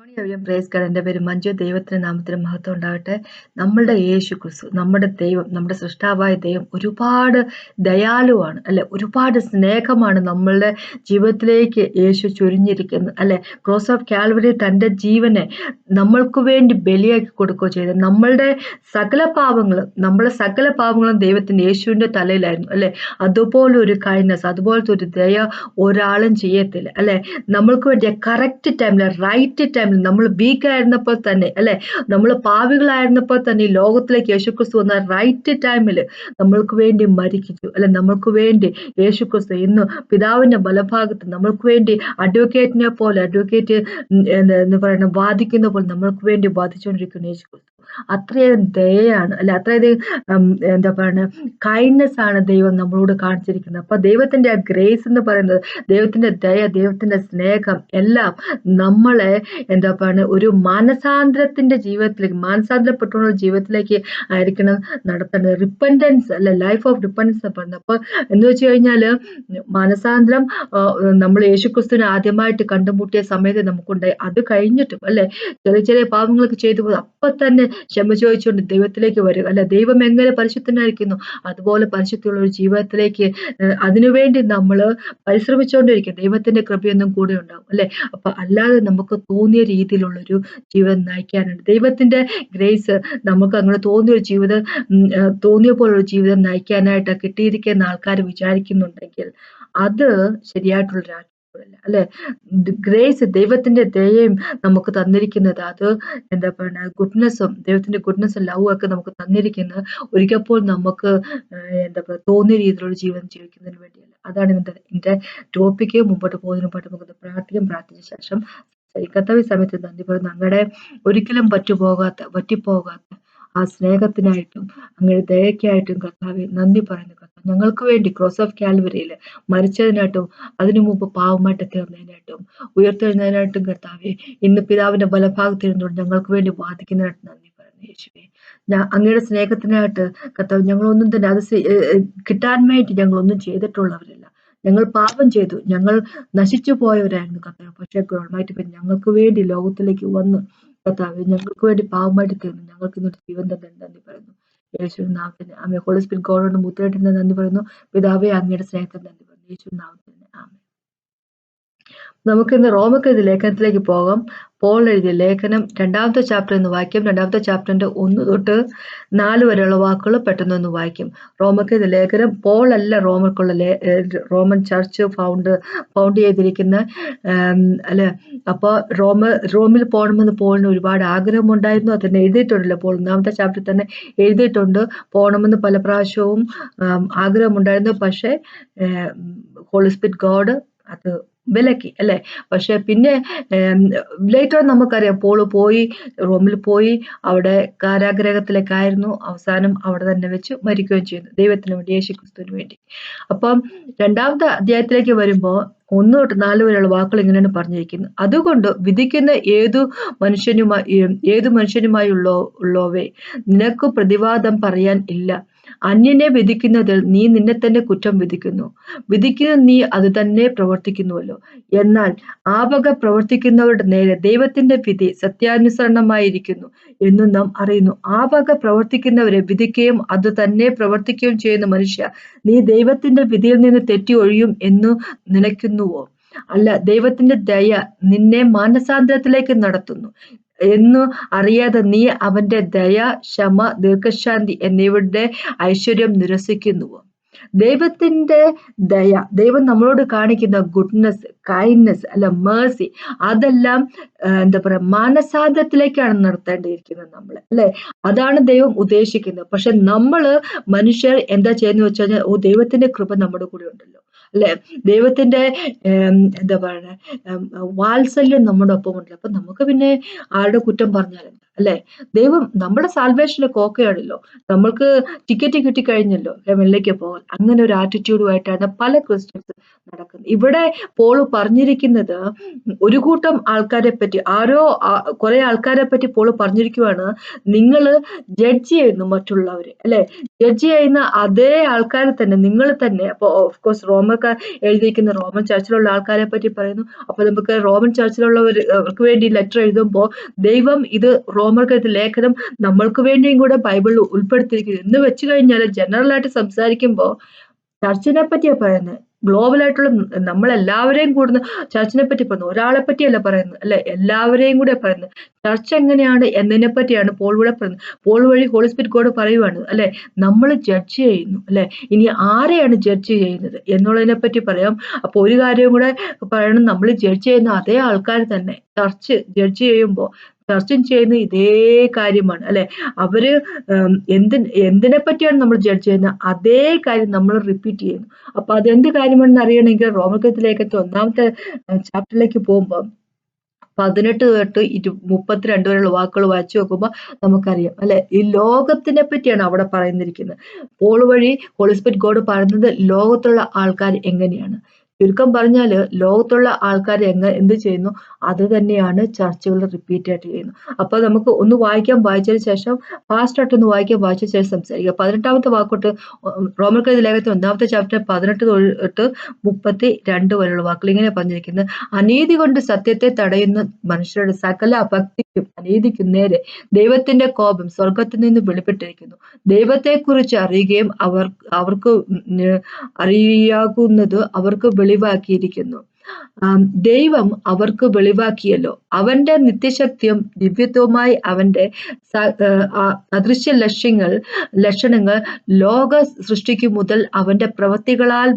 Morning praise God എന്റെ പേര് മഞ്ജു. ദൈവത്തിന്റെ നാമത്തിന് മഹത്വം ഉണ്ടാകട്ടെ. നമ്മളുടെ യേശു ക്രിസ്തു നമ്മുടെ ദൈവം നമ്മുടെ സൃഷ്ടാവായ ദൈവം ഒരുപാട് ദയാലുവാണ് അല്ലെ? ഒരുപാട് സ്നേഹമാണ് നമ്മളുടെ ജീവിതത്തിലേക്ക് യേശു ചൊരിഞ്ഞിരിക്കുന്നത് അല്ലെ? ക്രോസ് ഓഫ് കാൽവറി തന്റെ ജീവനെ നമ്മൾക്ക് വേണ്ടി ബലിയാക്കി കൊടുക്കുകയോ ചെയ്തത് നമ്മളുടെ സകല പാപങ്ങളും നമ്മളെ സകല പാപങ്ങളും ദൈവത്തിന്റെ യേശുവിന്റെ തലയിലായിരുന്നു അല്ലെ? അതുപോലെ ഒരു കൈൻഡ്നസ് അതുപോലത്തെ ഒരു ദയ ഒരാളും ചെയ്യത്തില്ല അല്ലെ? നമ്മൾക്ക് വേണ്ടി കറക്റ്റ് ടൈമിൽ റൈറ്റ് ടൈമിൽ നമ്മൾ വീക്ക് ആയിരുന്നപ്പോൾ തന്നെ അല്ലെ? നമ്മൾ പാവികളായിരുന്നപ്പോൾ തന്നെ ലോകത്തിലേക്ക് യേശുക്രിസ്തു വന്ന റൈറ്റ് ടൈമിൽ നമ്മൾക്ക് വേണ്ടി മരിക്കിച്ചു അല്ലെ? നമ്മൾക്ക് വേണ്ടി യേശുക്രിസ്തു ഇന്ന് പിതാവിന്റെ ബലഭാഗത്ത് നമ്മൾക്ക് വേണ്ടി അഡ്വക്കേറ്റിനെ പോലെ അഡ്വക്കേറ്റ് എന്ന് പറയുന്ന വാദിക്കുന്ന പോലെ നമ്മൾക്ക് വേണ്ടി വാദിച്ചുകൊണ്ടിരിക്കുന്ന യേശുക്രിസ്തു. അത്രയും ദയാണ് അല്ലെ? അത്രയധികം എന്താ പറയുക കൈൻഡ്നെസ് ആണ് ദൈവം നമ്മളോട് കാണിച്ചിരിക്കുന്നത്. അപ്പൊ ദൈവത്തിന്റെ ആ ഗ്രേസ് എന്ന് പറയുന്നത് ദൈവത്തിന്റെ ദയ ദൈവത്തിന്റെ സ്നേഹം എല്ലാം നമ്മളെ എന്താ പറയുക ഒരു മാനസാന്തരത്തിന്റെ ജീവിതത്തിലേക്ക് മാനസാന്തരപ്പെട്ടുള്ള ജീവിതത്തിലേക്ക് ആയിരിക്കണം നടത്തേണ്ടത്. റിപ്പൻഡൻസ് അല്ല ലൈഫ് ഓഫ് റിപ്പൻഡൻസ് പറയുന്നത്. അപ്പൊ എന്ന് വെച്ച് കഴിഞ്ഞാൽ മാനസാന്തരം നമ്മൾ യേശുക്രിസ്തുവിനെ ആദ്യമായിട്ട് കണ്ടുമുട്ടിയ സമയത്ത് നമുക്കുണ്ടായി. അത് കഴിഞ്ഞിട്ടും അല്ലെ? ചെറിയ ചെറിയ പാപങ്ങളൊക്കെ ചെയ്തു പോകും. അപ്പൊ തന്നെ ക്ഷമ ചോദിച്ചുകൊണ്ട് ദൈവത്തിലേക്ക് വരും അല്ല ദൈവം എങ്ങനെ പരിശുദ്ധനായിരിക്കുന്നു? അതുപോലെ പരിശുദ്ധിയുള്ള ഒരു ജീവിതത്തിലേക്ക് അതിനുവേണ്ടി നമ്മൾ പരിശ്രമിച്ചുകൊണ്ടിരിക്കും ദൈവത്തിന്റെ കൃപയൊന്നും കൂടെ ഉണ്ടാവും അല്ലെ? അപ്പൊ അല്ലാതെ നമുക്ക് തോന്നിയ രീതിയിലുള്ളൊരു ജീവിതം നയിക്കാനുണ്ട്. ദൈവത്തിന്റെ ഗ്രേസ് നമുക്ക് അങ്ങനെ തോന്നിയ ഒരു ജീവിതം തോന്നിയ പോലൊരു ജീവിതം നയിക്കാനായിട്ട് കിട്ടിയിരിക്കുന്ന ആൾക്കാർ വിചാരിക്കുന്നുണ്ടെങ്കിൽ അത് ശരിയായിട്ടുള്ള അല്ലെ? ഗ്രേസ് ദൈവത്തിന്റെ ദയയും നമുക്ക് തന്നിരിക്കുന്നത് അത് എന്താ പറയുക ഗുഡ്നെസ്സും ദൈവത്തിന്റെ ഗുഡ്നെസ്സും ലവ് ഒക്കെ നമുക്ക് തന്നിരിക്കുന്നത് ഒരിക്കൽ നമുക്ക് എന്താ പറയുക തോന്നിയ രീതിയിലുള്ള ജീവിതം ജീവിക്കുന്നതിന് വേണ്ടിയല്ല. അതാണ് ഇതിന്റെ എന്റെ ടോപ്പിക്ക് മുമ്പോട്ട് പോകുന്നതിന് പാട്ട് നമുക്ക് പ്രാർത്ഥിക്കും. പ്രാർത്ഥിച്ച ശേഷം കർത്തവ്യ സമയത്ത് നന്ദി പറയുന്നു. അങ്ങടെ ഒരിക്കലും പറ്റുപോകാത്ത പറ്റിപ്പോകാത്ത ആ സ്നേഹത്തിനായിട്ടും അങ്ങനെ ദയക്കായിട്ടും കർത്താവെ നന്ദി പറയുന്നു കർത്താവ്. ഞങ്ങൾക്ക് വേണ്ടി ക്രോസ് ഓഫ് കാൽവരിയിൽ മരിച്ചതിനായിട്ടും അതിനു മുമ്പ് പാവമായിട്ട് തീർന്നതിനായിട്ടും ഉയർത്തെഴുന്നതിനായിട്ടും കർത്താവെ ഇന്ന് പിതാവിന്റെ ബലഭാഗത്തിരുന്നുകൊണ്ട് ഞങ്ങൾക്ക് വേണ്ടി ബാധിക്കുന്നതിനായിട്ട് നന്ദി പറയുന്നു യേശുവെ. അങ്ങയുടെ സ്നേഹത്തിനായിട്ട് കർത്താവ് ഞങ്ങളൊന്നും തന്നെ അത് കിട്ടാൻ വേണ്ടി ഞങ്ങളൊന്നും ചെയ്തിട്ടുള്ളവരല്ല. ഞങ്ങൾ പാപം ചെയ്തു. ഞങ്ങൾ നശിച്ചു പോയവരായിരുന്നു കർത്താവ്. പക്ഷേ ഗവൺമെന്റ് ഞങ്ങൾക്ക് വേണ്ടി ലോകത്തിലേക്ക് വന്ന് കർത്താവ് ഞങ്ങൾക്ക് വേണ്ടി പാവമായിട്ട് തീർന്നു. ഞങ്ങൾക്ക് ഇന്നൊരു ജീവൻ തന്നെ നന്ദി പറയുന്നു? യേശു നാമത്തിന്. ആമേ ഹോളിസ്പിൻ ഗോഡോട് മുത്തരായിട്ട് നന്ദി പറയുന്നു? പിതാവെ അങ്ങയുടെ സ്നേഹത്തിന് നന്ദി പറയുന്നു? യേശു നാമത്തിന്. ആമേ നമുക്കിന്ന് റോമക്കെതി ലേഖനത്തിലേക്ക് പോകാം. പോൾ എഴുതിയ ലേഖനം രണ്ടാമത്തെ ചാപ്റ്റർ എന്ന് വായിക്കും. രണ്ടാമത്തെ ചാപ്റ്ററിന്റെ ഒന്ന് തൊട്ട് നാല് വരെയുള്ള വാക്കുകൾ പെട്ടെന്ന് ഒന്ന് വായിക്കും. റോമക്കെതി ലേഖനം പോൾ അല്ല റോമർക്കുള്ള റോമൻ ചർച്ച് ഫൗണ്ട് ഫൗണ്ട് ചെയ്തിരിക്കുന്ന അല്ലെ അപ്പോൾ റോമ റോമിൽ പോകണമെന്ന് പോളിന് ഒരുപാട് ആഗ്രഹമുണ്ടായിരുന്നു. അതിനെ എഴുതിയിട്ടുണ്ടല്ലോ പോൾ ഒന്നാമത്തെ ചാപ്റ്ററിൽ തന്നെ എഴുതിയിട്ടുണ്ട്. പോകണമെന്ന് പല പ്രാവശ്യവും ആഗ്രഹമുണ്ടായിരുന്നു. പക്ഷേ ഹോളിസ്പിറ്റ് ഗോഡ് അത് വിലക്കി അല്ലെ? പക്ഷെ പിന്നെ ലേറ്റർ നമുക്കറിയാം പോൾ പോയി റോമിൽ പോയി അവിടെ കാരാഗ്രഹത്തിലേക്കായിരുന്നു അവസാനം അവിടെ തന്നെ വെച്ച് മരിക്കുകയും ചെയ്യുന്നു. ദൈവത്തിന് വേണ്ടി യേശു ക്രിസ്തുവിന് വേണ്ടി. അപ്പം രണ്ടാമത്തെ അധ്യായത്തിലേക്ക് വരുമ്പോൾ ഒന്ന് തൊട്ട് നാല് വരെയുള്ള വാക്കുകൾ ഇങ്ങനെയാണ് പറഞ്ഞിരിക്കുന്നത് അതുകൊണ്ട് വിധിക്കുന്ന ഏതു മനുഷ്യനുമായി ഏതു മനുഷ്യനുമായി ഉള്ളോ ഉള്ളോവേ നിനക്ക് പ്രതിവാദം പറയാൻ ഇല്ല. അന്യനെ വിധിക്കുന്നതിൽ നീ നിന്നെ തന്നെ കുറ്റം വിധിക്കുന്നു. വിധിക്കുന്ന നീ അത് തന്നെ പ്രവർത്തിക്കുന്നുവല്ലോ. എന്നാൽ ആ വക പ്രവർത്തിക്കുന്നവരുടെ നേരെ ദൈവത്തിന്റെ വിധി സത്യാനുസരണമായിരിക്കുന്നു എന്നും നാം അറിയുന്നു. ആ വക പ്രവർത്തിക്കുന്നവരെ വിധിക്കുകയും അത് തന്നെ പ്രവർത്തിക്കുകയും ചെയ്യുന്ന മനുഷ്യ നീ ദൈവത്തിന്റെ വിധിയിൽ നിന്ന് തെറ്റി ഒഴിയും എന്നു നിലയ്ക്കുന്നുവോ? അല്ല ദൈവത്തിന്റെ ദയ നിന്നെ മാനസാന്തരത്തിലേക്ക് നടത്തുന്നു. എന്നു അറിയാതെ നീ അവന്റെ ദയ ക്ഷമ ദീർഘശാന്തി എന്നിവയുടെ ഐശ്വര്യം നിരസിക്കുന്നു. ദൈവത്തിന്റെ ദയ ദൈവം നമ്മളോട് കാണിക്കുന്ന ഗുഡ്നെസ് കൈൻഡ്നെസ് അല്ല മേഴ്സി അതെല്ലാം എന്താ പറയാ മാനസാന്തരത്തിലേക്കാണ് നടത്തേണ്ടിയിരിക്കുന്നത് നമ്മൾ അല്ലെ? അതാണ് ദൈവം ഉദ്ദേശിക്കുന്നത്. പക്ഷെ നമ്മൾ മനുഷ്യർ എന്താ ചെയ്യുന്ന വെച്ചാൽ ഓ ദൈവത്തിന്റെ കൃപ നമ്മുടെ കൂടെ ഉണ്ടല്ലോ. അല്ലെ? ദൈവത്തിന്റെ എന്താ പറയുക വാത്സല്യം നമ്മുടെ ഒപ്പം ഉണ്ടല്ലോ അപ്പൊ നമുക്ക് പിന്നെ ആരുടെ കുറ്റം പറഞ്ഞാലും അല്ലെ? ദൈവം നമ്മുടെ സാൽവേഷനൊക്കെ കോക്കയാണല്ലോ നമ്മൾക്ക് ടിക്കറ്റ് കിട്ടിക്കഴിഞ്ഞല്ലോ ഹെവനിലേക്ക് പോകാൻ അങ്ങനെ ഒരു ആറ്റിറ്റ്യൂഡുമായിട്ടാണ് പല ക്രിസ്ത്യൻസ് നടക്കുന്നത്. ഇവിടെ പോൾ പറഞ്ഞിരിക്കുന്നത് ഒരു കൂട്ടം ആൾക്കാരെ പറ്റി ആരോ കുറെ ആൾക്കാരെ പറ്റി പോൾ പറഞ്ഞിരിക്കുവാണ് നിങ്ങൾ ജഡ്ജ് ചെയ്യുന്നു മറ്റുള്ളവരെ അല്ലെ? ജഡ്ജ് ചെയ്യുന്ന അതേ ആൾക്കാരെ തന്നെ നിങ്ങൾ തന്നെ. അപ്പൊ ഓഫ് കോഴ്സ് റോമക്കാർ എഴുതിയിരിക്കുന്ന റോമൻ ചർച്ചിലുള്ള ആൾക്കാരെ പറ്റി പറയുന്നു. അപ്പൊ നമുക്ക് റോമൻ ചർച്ചിലുള്ളവർക്ക് വേണ്ടി ലെറ്റർ എഴുതുമ്പോൾ ദൈവം ഇത് റോമർക്ക് ലേഖനം നമ്മൾക്ക് വേണ്ടിയും കൂടെ ബൈബിളിൽ ഉൾപ്പെടുത്തിയിരിക്കുന്നു. എന്ന് വെച്ച് കഴിഞ്ഞാൽ ജനറൽ ആയിട്ട് സംസാരിക്കുമ്പോൾ ചർച്ചിനെ പറ്റിയാ പറയുന്നത്. ഗ്ലോബൽ ആയിട്ടുള്ള നമ്മളെല്ലാവരെയും കൂടുന്ന ചർച്ചിനെ പറ്റി പറയുന്നു ഒരാളെ പറ്റിയല്ല പറയുന്നത് അല്ലെ? എല്ലാവരെയും കൂടെ പറയുന്നത്. ചർച്ച് എങ്ങനെയാണ് എന്നതിനെ പറ്റിയാണ് പോൾ ഇവിടെ പറയുന്നത്. പോൾ വഴി ഹോളിസ്പിറ്റ് ഗോഡ് പറയുവാണ് അല്ലെ? നമ്മൾ ജഡ്ജ് ചെയ്യുന്നു അല്ലെ? ഇനി ആരെയാണ് ജഡ്ജ് ചെയ്യുന്നത് എന്നുള്ളതിനെ പറ്റി പറയാം. അപ്പൊ ഒരു കാര്യം കൂടെ പറയണം. നമ്മൾ ജഡ്ജ് ചെയ്യുന്ന അതേ ആൾക്കാർ തന്നെ ചർച്ച് ജഡ്ജ് ചെയ്യുമ്പോൾ ചർച്ചും ചെയ്യുന്ന ഇതേ കാര്യമാണ് അല്ലെ? അവർ എന്ത് എന്തിനെ പറ്റിയാണ് നമ്മൾ ജഡ്ജ് ചെയ്യുന്നത്? അതേ കാര്യം നമ്മൾ റിപ്പീറ്റ് ചെയ്യുന്നു. അപ്പൊ അതെന്ത് കാര്യമാണെന്ന് അറിയണമെങ്കിൽ റോമകത്തിലേക്കത്തെ ഒന്നാമത്തെ ചാപ്റ്ററിലേക്ക് പോകുമ്പോൾ പതിനെട്ട് തൊട്ട് ഇരു മുപ്പത്തിരണ്ട് വരെയുള്ള വാക്കുകൾ വായിച്ചു നോക്കുമ്പോൾ നമുക്കറിയാം അല്ലെ? ഈ ലോകത്തിനെ പറ്റിയാണ് അവിടെ പറയുന്നിരിക്കുന്നത്. പോൾ വഴി ഹോളിസ്പിറ്റ് ഗോഡ് പറയുന്നത് ലോകത്തുള്ള ആൾക്കാർ എങ്ങനെയാണ്? ചുരുക്കം പറഞ്ഞാൽ ലോകത്തുള്ള ആൾക്കാർ എങ്ങ എന്ത് ചെയ്യുന്നു? അത് തന്നെയാണ് ചർച്ചകൾ റിപ്പീറ്റ് ആയിട്ട് ചെയ്യുന്നത്. അപ്പോൾ നമുക്ക് ഒന്ന് വായിക്കാൻ വായിച്ചതിന് ശേഷം ഫാസ്റ്റ് ആയിട്ട് ഒന്ന് വായിക്കാൻ വായിച്ച ശേഷം സംസാരിക്കുക പതിനെട്ടാമത്തെ വാക്കോട്ട് റോമർ കഴിഞ്ഞ ലേഖനത്തിൽ ഒന്നാമത്തെ ചാപ്റ്റർ പതിനെട്ട് തൊട്ട് മുപ്പത്തി രണ്ട് വരെയുള്ള വാക്കുകൾ ഇങ്ങനെ പറഞ്ഞിരിക്കുന്നത്. അനീതി കൊണ്ട് സത്യത്തെ തടയുന്ന മനുഷ്യരുടെ സകല അഭക്തിക്കും അനീതിക്കും നേരെ ദൈവത്തിന്റെ കോപം സ്വർഗത്തിൽ നിന്ന് വെളിപ്പെട്ടിരിക്കുന്നു. ദൈവത്തെക്കുറിച്ച് അറിയുകയും അവർ അവർക്ക് അറിയാകുന്നത് അവർക്ക് വെളിവാക്കിയിരിക്കുന്നു. ദൈവം അവർക്ക് വെളിവാക്കിയല്ലോ. അവന്റെ നിത്യശക്തിയും ദിവ്യത്വവുമായി അവന്റെ അദൃശ്യ ലക്ഷ്യങ്ങൾ ലക്ഷണങ്ങൾ ലോക സൃഷ്ടിക്കു മുതൽ അവന്റെ പ്രവൃത്തികളാൽ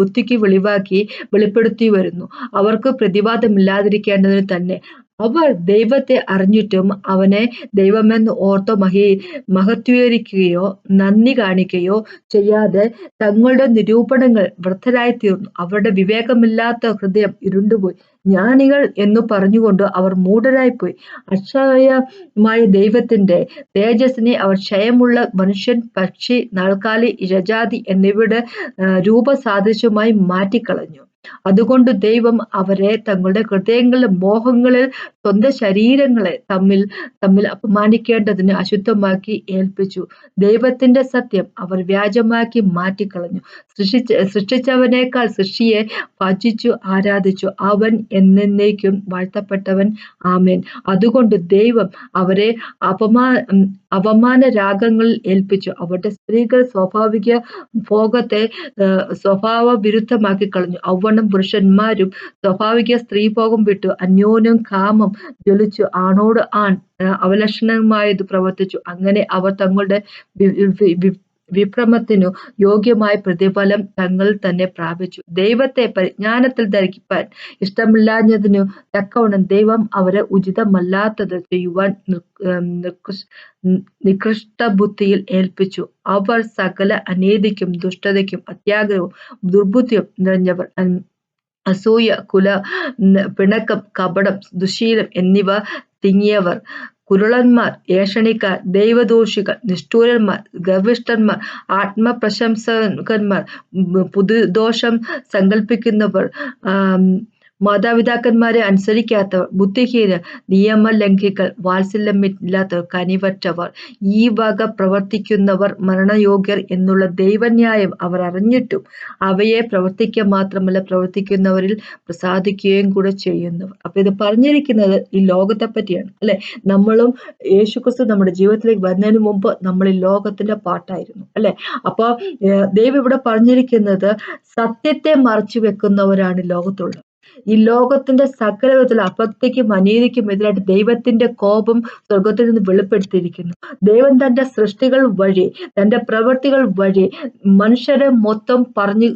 ബുദ്ധിക്ക് വെളിവാക്കി വെളിപ്പെടുത്തി വരുന്നു. അവർക്ക് പ്രതിവാദമില്ലാതിരിക്കേണ്ടതിന് തന്നെ അവർ ദൈവത്തെ അറിഞ്ഞിട്ടും അവനെ ദൈവമെന്ന് ഓർത്തോ മഹി മഹത്വീകരിക്കുകയോ നന്ദി കാണിക്കുകയോ ചെയ്യാതെ തങ്ങളുടെ നിരൂപണങ്ങൾ വൃദ്ധരായി തീർന്നു അവരുടെ വിവേകമില്ലാത്ത ഹൃദയം ഇരുണ്ടുപോയി. ജ്ഞാനികൾ എന്നു പറഞ്ഞുകൊണ്ട് അവർ മൂഢരായിപ്പോയി. അക്ഷയമായ ദൈവത്തിന്റെ തേജസ്സിനെ അവർ ക്ഷയമുള്ള മനുഷ്യൻ പക്ഷി നാൽക്കാലി ഇഴജാതി എന്നിവയുടെ രൂപസാദൃശ്യമായി മാറ്റിക്കളഞ്ഞു. അതുകൊണ്ട് ദൈവം അവരെ തങ്ങളുടെ ഹൃദയങ്ങളിലെ മോഹങ്ങളിൽ സ്വന്തം ശരീരങ്ങളെ തമ്മിൽ തമ്മിൽ അപമാനിക്കേണ്ടതിന് അശുദ്ധമാക്കി ഏൽപ്പിച്ചു. ദൈവത്തിന്റെ സത്യം അവർ വ്യാജമാക്കി മാറ്റിക്കളഞ്ഞു. സൃഷ്ടിച്ച സൃഷ്ടിച്ചവനേക്കാൾ സൃഷ്ടിയെ ഭജിച്ചു ആരാധിച്ചു. അവൻ എന്നേക്കും വാഴ്ത്തപ്പെട്ടവൻ. ആമേൻ. അതുകൊണ്ട് ദൈവം അവരെ അപമാ അവമാന രാഗങ്ങളിൽ ഏൽപ്പിച്ചു. അവരുടെ സ്ത്രീകൾ സ്വാഭാവിക ഭോഗത്തെ സ്വഭാവ വിരുദ്ധമാക്കി കളഞ്ഞു. ഔവണ്ണം പുരുഷന്മാരും സ്വാഭാവിക സ്ത്രീഭോഗം വിട്ടു. അന്യോന്യം കാമം ജ്വലിച്ചു. ആണോട് ആൺ അവലക്ഷണമായത് പ്രവർത്തിച്ചു. അങ്ങനെ അവർ തങ്ങളുടെ വിഭ്രമത്തിനു യോഗ്യമായ പ്രതിഫലം തങ്ങൾ തന്നെ പ്രാപിച്ചു. ദൈവത്തെ പരിജ്ഞാനത്തിൽ ധരിക്കാൻ ഇഷ്ടമില്ലാഞ്ഞതിനു തക്കവണ്ണം ദൈവം അവരെ ഉചിതമല്ലാത്തത് ചെയ്യുവാൻ നികൃഷ്ട ബുദ്ധിയിൽ ഏൽപ്പിച്ചു. അവർ സകല അനീതിക്കും ദുഷ്ടതയ്ക്കും അത്യാഗ്രഹവും ദുർബുദ്ധിയും നിറഞ്ഞവർ. അസൂയ കുല പിണക്കം കപടം ദുശീലം എന്നിവ തിങ്ങിയവർ. കുരുളന്മാർ ഏഷണിക്കാർ ദൈവദോഷികൾ നിഷ്ഠൂരന്മാർ ഗർവിഷ്ഠന്മാർ ആത്മപ്രശംസകന്മാർ പുതുദോഷം സങ്കല്പിക്കുന്നവർ മാതാപിതാക്കന്മാരെ അനുസരിക്കാത്തവർ ബുദ്ധിഹീനർ നിയമലംഘികൾ വാത്സല്യമില്ലാത്തവർ കനിവറ്റവർ ഈ വക പ്രവർത്തിക്കുന്നവർ മരണയോഗ്യർ എന്നുള്ള ദൈവന്യായം അവർ അറിഞ്ഞിട്ടും അവയെ പ്രവർത്തിക്കുക മാത്രമല്ല പ്രവർത്തിക്കുന്നവരിൽ പ്രസാദിക്കുകയും കൂടെ ചെയ്യുന്നവർ. അപ്പൊ ഇത് പറഞ്ഞിരിക്കുന്നത് ഈ ലോകത്തെ പറ്റിയാണ് അല്ലെ? നമ്മളും യേശുക്രിസ്തു നമ്മുടെ ജീവിതത്തിലേക്ക് വരുന്നതിന് മുമ്പ് നമ്മൾ ഈ ലോകത്തിന്റെ പാട്ടായിരുന്നു അല്ലെ? അപ്പൊ ദൈവം ഇവിടെ പറഞ്ഞിരിക്കുന്നത് സത്യത്തെ മറച്ചു വെക്കുന്നവരാണ് ലോകത്തുള്ളത്. ഈ ലോകത്തിന്റെ സകല വിധത്തിലുള്ള അഭക്തിക്കും അനീതിക്കും എതിരായിട്ട് ദൈവത്തിന്റെ കോപം സ്വർഗത്തിൽ നിന്ന് വെളിപ്പെടുത്തിയിരിക്കുന്നു. ദൈവം തന്റെ സൃഷ്ടികൾ വഴി തന്റെ പ്രവൃത്തികൾ വഴി മനുഷ്യരെ മൊത്തം പറഞ്ഞു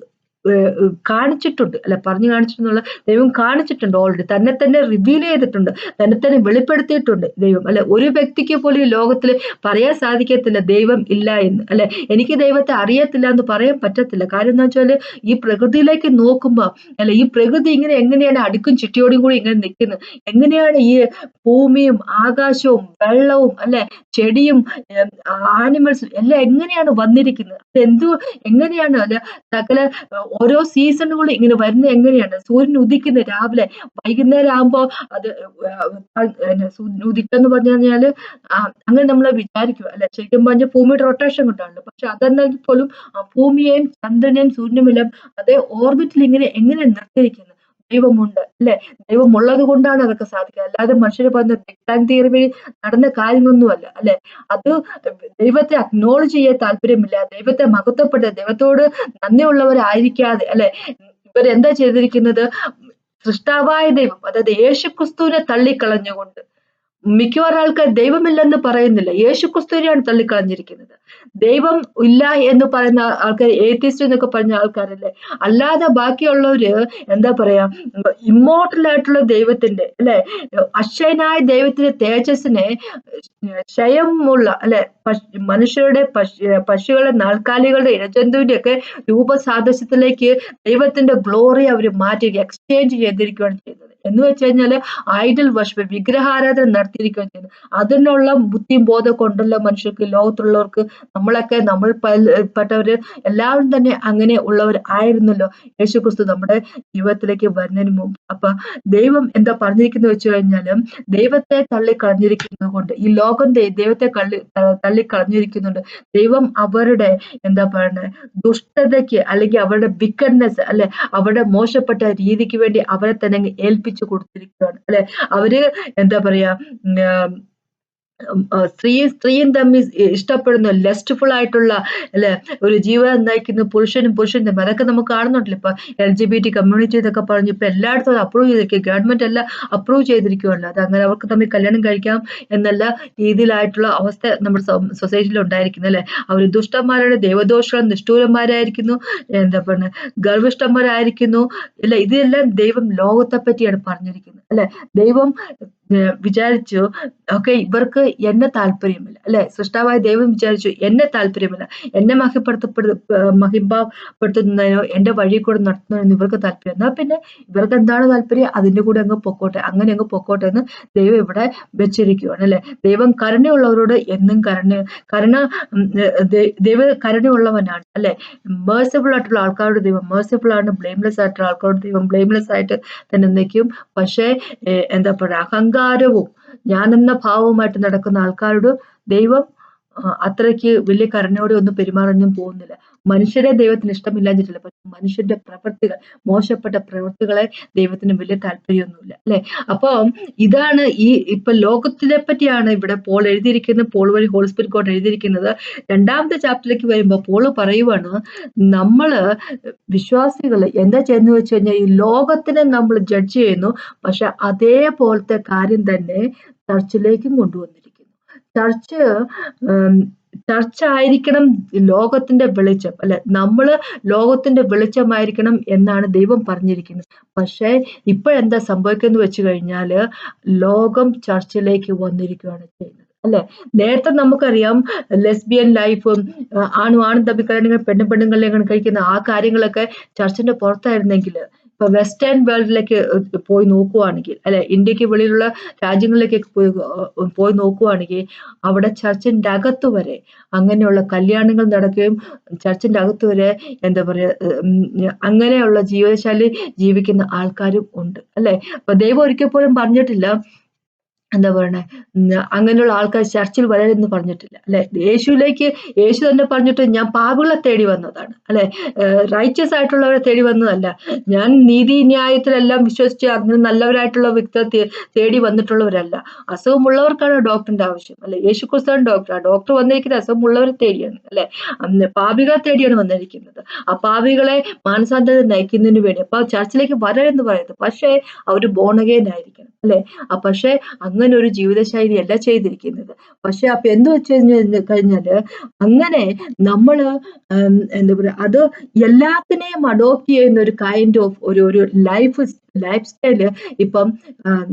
കാണിച്ചിട്ടുണ്ട്. അല്ലെ പറഞ്ഞു കാണിച്ചിട്ടുള്ള ദൈവം കാണിച്ചിട്ടുണ്ട് ഓൾറെഡി തന്നെ തന്നെ റിവീൽ ചെയ്തിട്ടുണ്ട്. തന്നെ തന്നെ വെളിപ്പെടുത്തിയിട്ടുണ്ട് ദൈവം. അല്ലെ ഒരു വ്യക്തിക്ക് പോലും ഈ ലോകത്തിൽ പറയാൻ സാധിക്കത്തില്ല ദൈവം ഇല്ല എന്ന്. അല്ലെ എനിക്ക് ദൈവത്തെ അറിയത്തില്ല എന്ന് പറയാൻ പറ്റത്തില്ല. കാര്യം എന്ന് വെച്ചാൽ ഈ പ്രകൃതിയിലേക്ക് നോക്കുമ്പോൾ അല്ലെ ഈ പ്രകൃതി ഇങ്ങനെ എങ്ങനെയാണ് അടുക്കും ചുറ്റിയോടും കൂടി ഇങ്ങനെ നിൽക്കുന്നത്? എങ്ങനെയാണ് ഈ ഭൂമിയും ആകാശവും വെള്ളവും അല്ലെ ചെടിയും ആനിമൽസും എല്ലാം എങ്ങനെയാണ് വന്നിരിക്കുന്നത്? എന്തു എങ്ങനെയാണ് അല്ലെ സകല ഓരോ സീസണുകളും ഇങ്ങനെ വരുന്നത് എങ്ങനെയാണ്? സൂര്യൻ ഉദിക്കുന്നത് രാവിലെ വൈകുന്നേരം ആകുമ്പോൾ അത് ഉദിക്കെന്ന് പറഞ്ഞു കഴിഞ്ഞാൽ അങ്ങനെ നമ്മൾ വിചാരിക്കുക അല്ലെ? ശരിക്കും പറഞ്ഞ ഭൂമിയുടെ റൊട്ടേഷൻ കൊണ്ടാണല്ലോ. പക്ഷെ അതെന്നാൽ പോലും ഭൂമിയെയും ചന്ദ്രനെയും സൂര്യനുമെല്ലാം അതേ ഓർബിറ്റിൽ ഇങ്ങനെ എങ്ങനെ നിർത്തിയിരിക്കുന്നു? ദൈവമുണ്ട് അല്ലെ? ദൈവമുള്ളത് കൊണ്ടാണ് അതൊക്കെ സാധിക്കുക. അല്ലാതെ മനുഷ്യർ പറഞ്ഞ ബിഗ് ബാങ് തിയറി വഴി നടന്ന കാര്യമൊന്നുമല്ല അല്ലെ? അത് ദൈവത്തെ അക്നോളജ് ചെയ്യാൻ താല്പര്യമില്ല ദൈവത്തെ മഹത്വപ്പെട്ട ദൈവത്തോട് നന്ദിയുള്ളവരായിരിക്കാതെ അല്ലെ? ഇവരെന്താ ചെയ്തിരിക്കുന്നത്? സൃഷ്ടാവായ ദൈവം അതായത് യേശു ക്രിസ്തുവിനെ തള്ളിക്കളഞ്ഞുകൊണ്ട് മിക്കവാറും ആൾക്കാർ ദൈവമില്ലെന്ന് പറയുന്നില്ല. യേശു ക്രിസ്തുവിനെയാണ് തള്ളിക്കളഞ്ഞിരിക്കുന്നത്. ദൈവം ഇല്ല എന്ന് പറയുന്ന ആൾക്കാർ ഏത്തിസ്റ്റ് എന്നൊക്കെ പറഞ്ഞ ആൾക്കാരല്ലേ? അല്ലാതെ ബാക്കിയുള്ളവര് എന്താ പറയാ ഇമ്മോർട്ടൽ ആയിട്ടുള്ള ദൈവത്തിന്റെ അല്ലെ? അക്ഷയനായ ദൈവത്തിന്റെ തേജസ്സിനെ ക്ഷയമുള്ള അല്ലെ? മനുഷ്യരുടെ പശുകളെ നാൽക്കാലികളുടെ ഇഴജന്തുവിന്റെ ഒക്കെ രൂപസാദൃശ്യത്തിലേക്ക് ദൈവത്തിന്റെ ഗ്ലോറി അവർ മാറ്റി എക്സ്ചേഞ്ച് ചെയ്തിരിക്കുകയാണ് ചെയ്തത് എന്ന് വെച്ച് കഴിഞ്ഞാൽ ഐഡൽ വർഷിപ്പ് വിഗ്രഹാരാധന നടത്തിയിരിക്കുകയും ചെയ്തു അതിനുള്ള ബുദ്ധിയും ബോധം കൊണ്ടല്ലോ മനുഷ്യർക്ക് ലോകത്തുള്ളവർക്ക് നമ്മളൊക്കെ നമ്മൾ പെട്ടവര് എല്ലാവരും തന്നെ അങ്ങനെ ഉള്ളവർ ആയിരുന്നല്ലോ യേശു ക്രിസ്തു നമ്മുടെ ജീവിതത്തിലേക്ക് വരുന്നതിന് മുമ്പ്. അപ്പൊ ദൈവം എന്താ പറഞ്ഞിരിക്കുന്നത് വെച്ച് കഴിഞ്ഞാലും ദൈവത്തെ തള്ളിക്കളഞ്ഞിരിക്കുന്നത് കൊണ്ട് ഈ ലോകം ദൈവത്തെ കള്ളി തള്ളിക്കളഞ്ഞിരിക്കുന്നുണ്ട്. ദൈവം അവരുടെ എന്താ പറയുന്നത് ദുഷ്ടതയ്ക്ക് അല്ലെങ്കിൽ അവരുടെ വിക്കഡ്നെസ് അല്ലെ അവരുടെ മോശപ്പെട്ട രീതിക്ക് വേണ്ടി അവരെ തന്നെ ഏൽപ്പിച്ചു കൊടുത്തിരിക്കുകയാണ് അല്ലെ? അവർ എന്താ പറയാ സ്ത്രീ സ്ത്രീയും തമ്മിൽ ഇഷ്ടപ്പെടുന്ന ലെസ്റ്റ്ഫുൾ ആയിട്ടുള്ള അല്ലെ ഒരു ജീവിതം നയിക്കുന്ന പുരുഷനും പുരുഷനും തമ്മിൽ. അതൊക്കെ നമുക്ക് കാണുന്നുണ്ടല്ലോ ഇപ്പൊ. L G B T community എന്നൊക്കെ പറഞ്ഞു ഇപ്പൊ എല്ലായിടത്തും അത് അപ്രൂവ് ചെയ്തിരിക്കും ഗവൺമെന്റ് എല്ലാം അപ്രൂവ് ചെയ്തിരിക്കുമല്ലോ അത് അങ്ങനെ അവർക്ക് തമ്മിൽ കല്യാണം കഴിക്കാം എന്നുള്ള രീതിയിലായിട്ടുള്ള അവസ്ഥ നമ്മുടെ സൊസൈറ്റിയിൽ ഉണ്ടായിരിക്കുന്നു അല്ലെ? അവർ ദുഷ്ടന്മാരുടെ ദൈവദോഷ നിഷ്ഠൂരന്മാരായിരിക്കുന്നു എന്താ പറയുക ഗർഭിഷ്ടന്മാരായിരിക്കുന്നു അല്ല? ഇതെല്ലാം ദൈവം ലോകത്തെ പറ്റിയാണ് പറഞ്ഞിരിക്കുന്നത് അല്ലെ? ദൈവം വിചാരിച്ചു ഓക്കെ ഇവർക്ക് എന്നെ താല്പര്യമില്ല. അല്ലെ? സൃഷ്ടാവായ ദൈവം വിചാരിച്ചു എന്നെ താല്പര്യമില്ല. എന്നെ മഹിപ്പെടുത്തപ്പെടു മഹിമപ്പെടുത്തുന്നതിനോ എന്റെ വഴി കൂടെ നടത്തുന്നതിനോ ഇവർക്ക് താല്പര്യം എന്നാൽ പിന്നെ ഇവർക്ക് എന്താണ് താല്പര്യം? അതിന്റെ കൂടെ അങ്ങ് പൊക്കോട്ടെ. അങ്ങനെ അങ്ങ് പൊക്കോട്ടെ എന്ന് ദൈവം ഇവിടെ വെച്ചിരിക്കുകയാണ് അല്ലെ? ദൈവം കരുണയുള്ളവരോട് എന്നും കരുണ കരുണ ദൈവ കരുണയുള്ളവനാണ് അല്ലെ? മേഴ്സിബിൾ ആയിട്ടുള്ള ആൾക്കാരുടെ ദൈവം മേഴ്സിബിൾ ആണ് ബ്ലെയിംലെസ് ആയിട്ടുള്ള ആൾക്കാരുടെ ദൈവം ബ്ലെയിംലെസ് ആയിട്ട് തന്നെ നിൽക്കും. പക്ഷേ എന്താ പറയുക അഹങ്കാരം അഹങ്കാരവും ഞാനെന്ന ഭാവവുമായിട്ട് നടക്കുന്ന ആൾക്കാരോട് ദൈവം അത്രയ്ക്ക് വലിയ കരുണയോടെ ഒന്നും പെരുമാറാനും പോകുന്നില്ല. മനുഷ്യരെ ദൈവത്തിന് ഇഷ്ടമില്ലാഞ്ഞിട്ടില്ല പക്ഷെ മനുഷ്യന്റെ പ്രവൃത്തികൾ മോശപ്പെട്ട പ്രവൃത്തികളെ ദൈവത്തിന് വലിയ താല്പര്യമൊന്നുമില്ല അല്ലെ? അപ്പൊ ഇതാണ് ഈ ഇപ്പൊ ലോകത്തിനെ പറ്റിയാണ് ഇവിടെ പോൾ എഴുതിയിരിക്കുന്നത് പോൾ വഴി ഹോൾസ്പിരിറ്റ് കോട്ട് എഴുതിയിരിക്കുന്നത്. രണ്ടാമത്തെ ചാപ്റ്ററിലേക്ക് വരുമ്പോൾ പോൾ പറയുവാണ് നമ്മൾ വിശ്വാസികൾ എന്താ ചെയ്യുന്നത് വെച്ച് കഴിഞ്ഞാൽ ഈ ലോകത്തിനെ നമ്മൾ ജഡ്ജ് ചെയ്യുന്നു പക്ഷെ അതേപോലത്തെ കാര്യം തന്നെ ചർച്ചിലേക്കും കൊണ്ടുവന്നിരിക്കുന്നു. ചർച്ച് ചർച്ച ആയിരിക്കണം ലോകത്തിന്റെ വെളിച്ചം അല്ലെ? നമ്മൾ ലോകത്തിന്റെ വെളിച്ചമായിരിക്കണം എന്നാണ് ദൈവം പറഞ്ഞിരിക്കുന്നത്. പക്ഷേ ഇപ്പോഴെന്താ സംഭവിക്കുന്നത് വെച്ച് കഴിഞ്ഞാൽ ലോകം ചർച്ചിലേക്ക് വന്നിരിക്കുകയാണ് ചെയ്യുന്നത് അല്ലെ? നേരത്തെ നമുക്കറിയാം ലെസ്ബിയൻ ലൈഫും ആണു ആണും തമ്മിൽ കല്യാണം പെണ്ണും പെണ്ണുങ്ങളിലേക്ക് കഴിക്കുന്ന ആ കാര്യങ്ങളൊക്കെ ചർച്ചിന്റെ പുറത്തായിരുന്നെങ്കിൽ ഇപ്പൊ വെസ്റ്റേൺ വേൾഡിലേക്ക് പോയി നോക്കുവാണെങ്കിൽ അല്ലെ ഇന്ത്യയ്ക്ക് വെളിയിലുള്ള രാജ്യങ്ങളിലേക്ക് പോയി പോയി നോക്കുവാണെങ്കിൽ അവിടെ ചർച്ചിന്റെ അകത്ത് വരെ അങ്ങനെയുള്ള കല്യാണങ്ങൾ നടക്കുകയും ചർച്ചിന്റെ അകത്ത് വരെ എന്താ പറയാ അങ്ങനെയുള്ള ജീവിതശൈലി ജീവിക്കുന്ന ആൾക്കാരും ഉണ്ട് അല്ലെ? അപ്പൊ ദൈവം ഒരിക്കൽ പോലും പറഞ്ഞിട്ടില്ല എന്താ പറയണേ? അങ്ങനെയുള്ള ആൾക്കാർ ചർച്ചിൽ വരരുതെന്ന് പറഞ്ഞിട്ടില്ല അല്ലെ? യേശുവിലേക്ക് യേശു തന്നെ പറഞ്ഞിട്ട് ഞാൻ പാപികളെ തേടി വന്നതാണ് അല്ലെ? റൈച്ചസ് ആയിട്ടുള്ളവരെ തേടി വന്നതല്ല. ഞാൻ നീതി ന്യായത്തിലെല്ലാം വിശ്വസിച്ച് അങ്ങനെ നല്ലവരായിട്ടുള്ള വ്യക്തി തേടി വന്നിട്ടുള്ളവരല്ല. അസുഖമുള്ളവർക്കാണ് ഡോക്ടറിന്റെ ആവശ്യം അല്ലെ? യേശു ക്രിസ്തുവാണ് ഡോക്ടർ. ആ ഡോക്ടർ വന്നിരിക്കുന്നത് അസുഖമുള്ളവരെ തേടിയാണ് അല്ലെ? പാപികളെ തേടിയാണ് വന്നിരിക്കുന്നത്. ആ പാപികളെ മാനസാന്തരം നയിക്കുന്നതിന് വേണ്ടി അപ്പൊ ചർച്ചിലേക്ക് വരരുതെന്ന് പറയുന്നത്. പക്ഷേ അവർ ബോണഗേൻ ആയിരിക്കണം. അല്ലെ? പക്ഷെ അങ്ങനെ ഒരു ജീവിതശൈലി അല്ല ചെയ്തിരിക്കുന്നത്. പക്ഷെ അപ്പൊ എന്ത് വെച്ച് കഴിഞ്ഞാൽ അങ്ങനെ നമ്മൾ എന്താ പറയാ അത് എല്ലാത്തിനെയും അഡോപ്റ്റ് ചെയ്യുന്ന ഒരു കൈൻഡ് ഓഫ് ഒരു ഒരു ലൈഫ് ലൈഫ് സ്റ്റൈൽ ഇപ്പം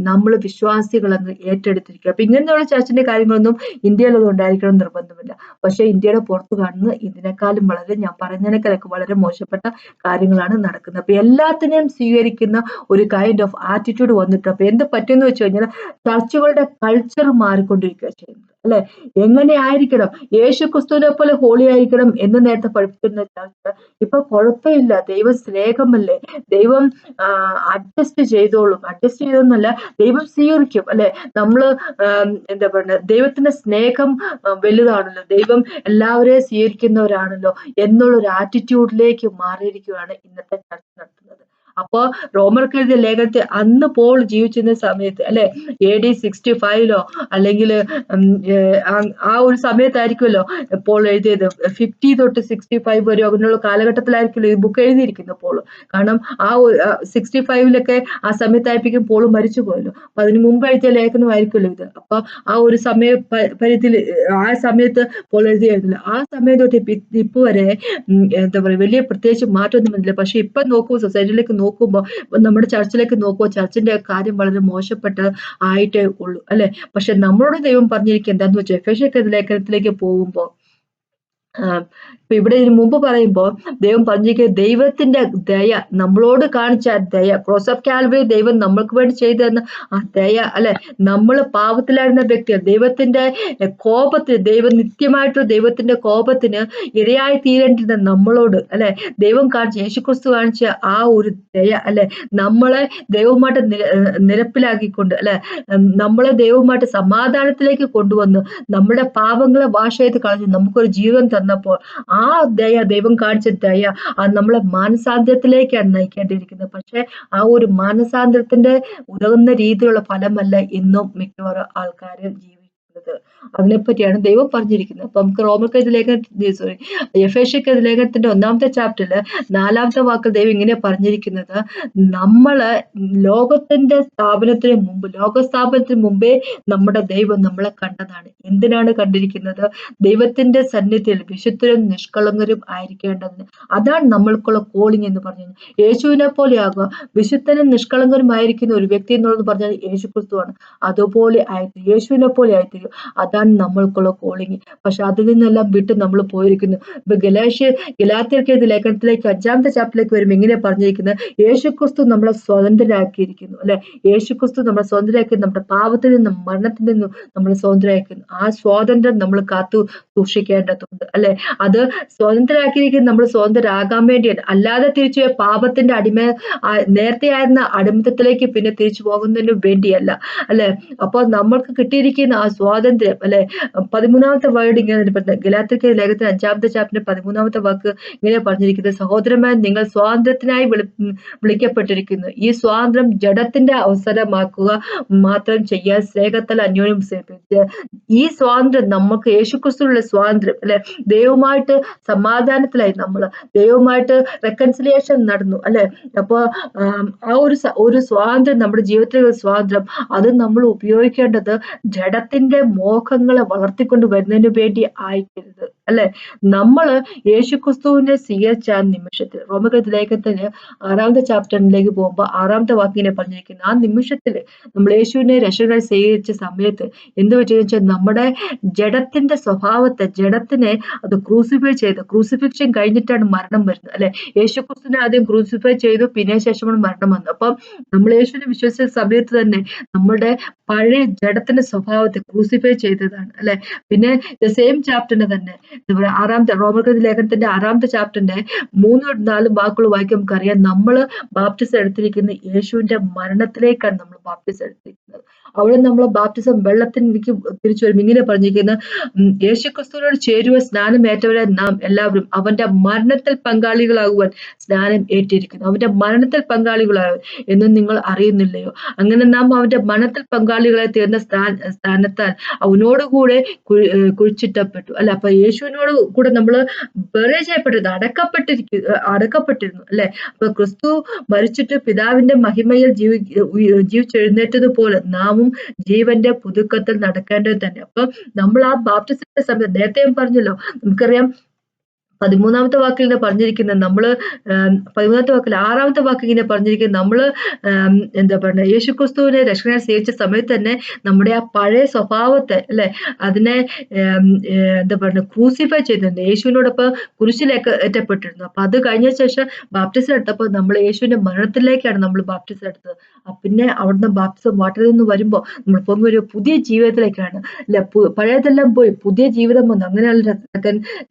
നമ്മൾ വിശ്വാസികളെന്ന് ഏറ്റെടുത്തിരിക്കുക. അപ്പൊ ഇങ്ങനെയുള്ള ചർച്ചിന്റെ കാര്യങ്ങളൊന്നും ഇന്ത്യയിലൊന്നും ഉണ്ടായിരിക്കണം നിർബന്ധമില്ല. പക്ഷെ ഇന്ത്യയുടെ പുറത്ത് കാണുന്ന ഇതിനേക്കാളും വളരെ ഞാൻ പറഞ്ഞതിനേക്കാളൊക്കെ വളരെ മോശപ്പെട്ട കാര്യങ്ങളാണ് നടക്കുന്നത്. അപ്പൊ എല്ലാത്തിനെയും സ്വീകരിക്കുന്ന ഒരു കൈൻഡ് ഓഫ് ആറ്റിറ്റ്യൂഡ് വന്നിട്ട് അപ്പൊ എന്ത് പറ്റുമെന്ന് വെച്ച് കഴിഞ്ഞാൽ ചർച്ചുകളുടെ കൾച്ചർ മാറിക്കൊണ്ടിരിക്കുക ചെയ്യുന്നത്. അല്ലെ? എങ്ങനെ ആയിരിക്കണം യേശു ക്രിസ്തുവിനെ പോലെ ഹോളി ആയിരിക്കണം എന്ന് നേരത്തെ പഠിപ്പിക്കുന്ന ഇപ്പൊ കുഴപ്പമില്ല. ദൈവം സ്നേഹമല്ലേ? ദൈവം അഡ്ജസ്റ്റ് ചെയ്തോളും. അഡ്ജസ്റ്റ് ചെയ്തോന്നല്ല ദൈവം സ്വീകരിക്കും അല്ലെ? നമ്മൾ എന്താ പറയുക ദൈവത്തിന്റെ സ്നേഹം വലുതാണല്ലോ. ദൈവം എല്ലാവരെയും സ്വീകരിക്കുന്നവരാണല്ലോ. എന്നുള്ളൊരു ആറ്റിറ്റ്യൂഡിലേക്ക് മാറിയിരിക്കുകയാണ് ഇന്നത്തെ ചർച്ച നടത്തുന്നത് അപ്പോ റോമർക്ക് എഴുതിയ ലേഖനത്തെ അന്ന് പോൾ ജീവിച്ചിരുന്ന സമയത്ത് അല്ലെ? എ ഡി സിക്സ്റ്റി ഫൈവിലോ അല്ലെങ്കിൽ ആ ഒരു സമയത്തായിരിക്കുമല്ലോ പോൾ എഴുതിയത്. ഫിഫ്റ്റി തൊട്ട് സിക്സ്റ്റി ഫൈവ് വരെ അങ്ങനെയുള്ള കാലഘട്ടത്തിലായിരിക്കുമല്ലോ ഈ ബുക്ക് എഴുതിയിരിക്കുന്നത് പോൾ. കാരണം ആ സിക്സ്റ്റി ഫൈവിലൊക്കെ ആ സമയത്തായിരിക്കും പോൾ മരിച്ചു പോയല്ലോ. അപ്പൊ അതിന് മുമ്പ് എഴുതിയ ലേഖനമായിരിക്കുമല്ലോ ഇത്. അപ്പൊ ആ ഒരു സമയ പരിധിയിൽ ആ സമയത്ത് പോൾ എഴുതിയായിരുന്നില്ല ആ സമയം തൊട്ട് ഇപ്പൊ വരെ എന്താ പറയുക വലിയ പ്രത്യേകിച്ച് മാറ്റമൊന്നും വന്നില്ല. പക്ഷെ ഇപ്പൊ നോക്കുമ്പോൾ സൊസൈറ്റിയിലേക്ക് നോക്കുമ്പോൾ നമ്മുടെ ചർച്ചിലേക്ക് നോക്കുമ്പോൾ ചർച്ചിന്റെ കാര്യം വളരെ മോശപ്പെട്ട ആയിട്ടേ ഉള്ളൂ അല്ലെ? പക്ഷെ നമ്മളോട് ദൈവം പറഞ്ഞിരിക്കുക എന്താന്ന് വെച്ചാൽ ലേഖനത്തിലേക്ക് പോകുമ്പോൾ ഇപ്പൊ ഇവിടെ ഇതിനു മുമ്പ് പറയുമ്പോൾ ദൈവം പറഞ്ഞിരിക്കുക ദൈവത്തിന്റെ ദയ നമ്മളോട് കാണിച്ച ദയ ക്രോസ് ഓഫ് കാൽവറി ദൈവം നമ്മൾക്ക് വേണ്ടി ചെയ്തു തന്ന ആ ദയ അല്ലെ? നമ്മൾ പാപത്തിലായിരുന്ന വ്യക്തി ദൈവത്തിന്റെ കോപത്തിന് ദൈവം നിത്യമായിട്ടുള്ള ദൈവത്തിന്റെ കോപത്തിന് ഇരയായി തീരേണ്ടിരുന്ന നമ്മളോട് അല്ലെ? ദൈവം കാണിച്ച യേശുക്രിസ്തു കാണിച്ച ആ ഒരു ദയ അല്ലെ? നമ്മളെ ദൈവമായിട്ട് നിരപ്പിലാക്കിക്കൊണ്ട് അല്ലെ? നമ്മളെ ദൈവമായിട്ട് സമാധാനത്തിലേക്ക് കൊണ്ടുവന്നു നമ്മുടെ പാപങ്ങളെ വാഷ് ചെയ്ത് കളഞ്ഞ് നമുക്കൊരു ജീവൻ തന്നപ്പോൾ ആ ദയ ദൈവം കാണിച്ച ദയ അത് നമ്മളെ മാനസാന്തരത്തിലേക്കാണ് നയിക്കേണ്ടിയിരിക്കുന്നത് പക്ഷെ ആ ഒരു മാനസാന്തരത്തിന്റെ ഉതകുന്ന രീതിയിലുള്ള ഫലമല്ല ഇന്നും മിക്കവാറും ആൾക്കാർ അതിനെപ്പറ്റിയാണ് ദൈവം പറഞ്ഞിരിക്കുന്നത്. അപ്പം റോമർക്കെതിരെ ലേഖന സോറി യഫേഷ്യക്കെതിരെ ലേഖനത്തിന്റെ ഒന്നാമത്തെ ചാപ്റ്ററിൽ നാലാമത്തെ വാക്കിൽ ദൈവം ഇങ്ങനെ പറഞ്ഞിരിക്കുന്നത്. നമ്മൾ ലോകത്തിന്റെ സ്ഥാപനത്തിന് മുമ്പ് ലോക സ്ഥാപനത്തിന് മുമ്പേ നമ്മുടെ ദൈവം നമ്മളെ കണ്ടതാണ്. എന്തിനാണ് കണ്ടിരിക്കുന്നത്? ദൈവത്തിന്റെ സന്നിധിയിൽ വിശുദ്ധരും നിഷ്കളങ്കരും ആയിരിക്കേണ്ടതിന്. അതാണ് നമ്മൾക്കുള്ള കോളിംഗ് എന്ന് പറഞ്ഞു യേശുവിനെ പോലെയാകുക വിശുദ്ധനും നിഷ്കളങ്കരും ആയിരിക്കുന്ന ഒരു വ്യക്തി എന്നുള്ളത് പറഞ്ഞാൽ യേശു ക്രിസ്തുവാണ് അതുപോലെ ആയിത്തീരും. യേശുവിനെ പോലെ ആയിത്തീരും. അതാണ് നമ്മൾക്കുള്ള കോളിങ് പക്ഷെ അതിൽ നിന്നെല്ലാം വിട്ട് നമ്മൾ പോയിരിക്കുന്നു. ഇപ്പൊ ഗലാഷ്യ എഴുതിയ ലേഖനത്തിലേക്ക് അഞ്ചാമത്തെ ചാപ്റ്ററിലേക്ക് വരുമ്പോൾ ഇങ്ങനെ പറഞ്ഞിരിക്കുന്നത്. യേശുക്രിസ്തു നമ്മളെ സ്വതന്ത്രരാക്കിയിരിക്കുന്നു അല്ലെ? യേശുക്രിസ്തു നമ്മളെ സ്വതന്ത്രരാക്കി നമ്മുടെ പാപത്തിൽ നിന്നും മരണത്തിൽ നിന്നും നമ്മളെ സ്വതന്ത്രരാക്കുന്നു ആ സ്വാതന്ത്ര്യം നമ്മൾ കാത്തു സൂക്ഷിക്കേണ്ടതുണ്ട് അല്ലെ? അത് സ്വതന്ത്രരാക്കിയിരിക്കുന്നത് നമ്മൾ സ്വതന്ത്രരാകാൻ വേണ്ടിയാണ്. അല്ലാതെ തിരിച്ചു പാപത്തിന്റെ അടിമ നേരത്തെ ആയിരുന്ന അടിമത്തത്തിലേക്ക് പിന്നെ തിരിച്ചു പോകുന്നതിന് വേണ്ടിയല്ല അല്ലെ? അപ്പോൾ നമ്മൾക്ക് കിട്ടിയിരിക്കുന്ന ആ സ്വാതന്ത്ര്യം അല്ലെ? പതിമൂന്നാമത്തെ വേർഡ് ഇങ്ങനെ ഗലാത്തിക്ക് ലേഖത്തിന് അഞ്ചാമത്തെ ചാപ്റ്റർ പതിമൂന്നാമത്തെ വാക്ക് ഇങ്ങനെ പറഞ്ഞിരിക്കുന്നത് സഹോദരന്മാർ നിങ്ങൾ സ്വാതന്ത്ര്യത്തിനായി വിളി വിളിക്കപ്പെട്ടിരിക്കുന്നു. ഈ സ്വാതന്ത്ര്യം ജഡത്തിന്റെ അവസരമാക്കുക മാത്രം ചെയ്യാൻ സ്നേഹത്താൽ അന്യോന്യം ഈ സ്വാതന്ത്ര്യം നമുക്ക് യേശുക്രിസ്തുള്ള സ്വാതന്ത്ര്യം അല്ലെ? ദൈവമായിട്ട് സമാധാനത്തിലായി നമ്മൾ ദൈവമായിട്ട് റെക്കൺസിലിയേഷൻ നടന്നു അല്ലെ? അപ്പോൾ ആ ഒരു ഒരു സ്വാതന്ത്ര്യം നമ്മുടെ ജീവിതത്തിലെ സ്വാതന്ത്ര്യം അത് നമ്മൾ ഉപയോഗിക്കേണ്ടത് ജഡത്തിന്റെ മോഹങ്ങളെ വളർത്തിക്കൊണ്ട് വരുന്നതിന് വേണ്ടി ആയിക്കരുത്. അല്ലെ? നമ്മൾ യേശുക്രിസ്തുവിനെ സ്വീകരിച്ച നിമിഷത്തിൽ റോമകൃത ലേഖത്തിന് ആറാമത്തെ ചാപ്റ്ററിലേക്ക് പോകുമ്പോൾ ആറാമത്തെ വാക്കിനെ പറഞ്ഞിരിക്കുന്നത് ആ നിമിഷത്തിൽ നമ്മൾ യേശുവിനെ രക്ഷകരെ സ്വീകരിച്ച സമയത്ത് എന്ത് വെച്ചാൽ വെച്ചാൽ നമ്മുടെ ജഡത്തിന്റെ സ്വഭാവത്തെ ജഡത്തിനെ അത് ക്രൂസിഫൈ ചെയ്ത് ക്രൂസിഫിക്ഷൻ കഴിഞ്ഞിട്ടാണ് മരണം വരുന്നത്. അല്ലെ? യേശുക്രിസ്തുവിനെ ആദ്യം ക്രൂസിഫൈ ചെയ്തു പിന്നെ ശേഷമാണ് മരണം വന്നത്. അപ്പം നമ്മൾ യേശുവിനെ വിശ്വസിച്ച സമയത്ത് തന്നെ നമ്മുടെ പഴയ ജഡത്തിന്റെ സ്വഭാവത്തെ ക്രൂസിഫൈ ചെയ്തതാണ് അല്ലെ? പിന്നെ ദ സെയിം ചാപ്റ്ററിന്റെ തന്നെ എന്താ ആറാമത്തെ റോമർക്കൃതി ലേഖനത്തിന്റെ ആറാമത്തെ ചാപ്റ്ററിന്റെ മൂന്നും നാലും വാക്കുകൾ വായിക്കും നമുക്കറിയാം നമ്മൾ ബാപ്റ്റിസ് എടുത്തിരിക്കുന്ന യേശുവിന്റെ മരണത്തിലേക്കാണ് നമ്മൾ ബാപ്റ്റിസ് എടുത്തിരിക്കുന്നത്. അവിടെ നമ്മൾ ബാപ്റ്റിസം വെള്ളത്തിലേക്ക് തിരിച്ചു വരും ഇങ്ങനെ പറഞ്ഞിരിക്കുന്ന യേശുക്രിസ്തുവിനോട് ചേരുവ സ്നാനം ഏറ്റവരെ നാം എല്ലാവരും അവന്റെ മരണത്തിൽ പങ്കാളികളാകുവാൻ സ്നാനം ഏറ്റിരിക്കുന്നു. അവന്റെ മരണത്തിൽ പങ്കാളികളാകും എന്ന് നിങ്ങൾ അറിയുന്നില്ലയോ? അങ്ങനെ നാം അവന്റെ മരണത്തിൽ പങ്കാളികളെ തീർന്ന സ്ഥാനത്താൽ അവനോടുകൂടെ കുഴിച്ചിട്ടപ്പെട്ടു. അല്ല അപ്പൊ യേശുവിനോട് കൂടെ നമ്മൾ ബെറേ ചെയ്യപ്പെട്ടത് അടക്കപ്പെട്ടിരിക്കു അടക്കപ്പെട്ടിരുന്നു അല്ലെ? അപ്പൊ ക്രിസ്തു മരിച്ചിട്ട് പിതാവിന്റെ മഹിമയിൽ ജീവി ജീവിച്ചെഴുന്നേറ്റതുപോലെ നാമും ജീവന്റെ പുതുക്കത്തിൽ നടക്കേണ്ടത് തന്നെ. അപ്പൊ നമ്മൾ ആ ബാപ്റ്റിസത്തിന്റെ സമയത്ത് നേരത്തെ ഞാൻ പറഞ്ഞല്ലോ നമുക്കറിയാം പതിമൂന്നാമത്തെ വാക്കിൽ ഇങ്ങനെ പറഞ്ഞിരിക്കുന്നത് നമ്മൾ പതിമൂന്നാമത്തെ വാക്കിൽ ആറാമത്തെ വാക്ക് ഇങ്ങനെ പറഞ്ഞിരിക്കുന്നത് നമ്മൾ എന്താ പറയുക യേശു ക്രിസ്തുവിനെ രക്ഷകനെ സ്വീകരിച്ച സമയത്ത് തന്നെ നമ്മുടെ ആ പഴയ സ്വഭാവത്തെ അല്ലെ അതിനെ എന്താ പറയുക ക്രൂസിഫൈ ചെയ്തിരുന്നു യേശുവിനോടൊപ്പം കുരിശിലേക്ക് ഏറ്റപ്പെട്ടിരുന്നു. അപ്പൊ അത് കഴിഞ്ഞ ശേഷം ബാപ്റ്റിസം എടുത്തപ്പോൾ നമ്മൾ യേശുവിന്റെ മരണത്തിലേക്കാണ് നമ്മൾ ബാപ്റ്റിസം എടുത്തത്. പിന്നെ അവിടുന്ന് ബാപ്റ്റിസം വാട്ടറിൽ നിന്ന് വരുമ്പോൾ നമ്മൾ പോകുമ്പോൾ ഒരു പുതിയ ജീവിതത്തിലേക്കാണ്. അല്ലെ പഴയതെല്ലാം പോയി പുതിയ ജീവിതം വന്നു. അങ്ങനെയുള്ള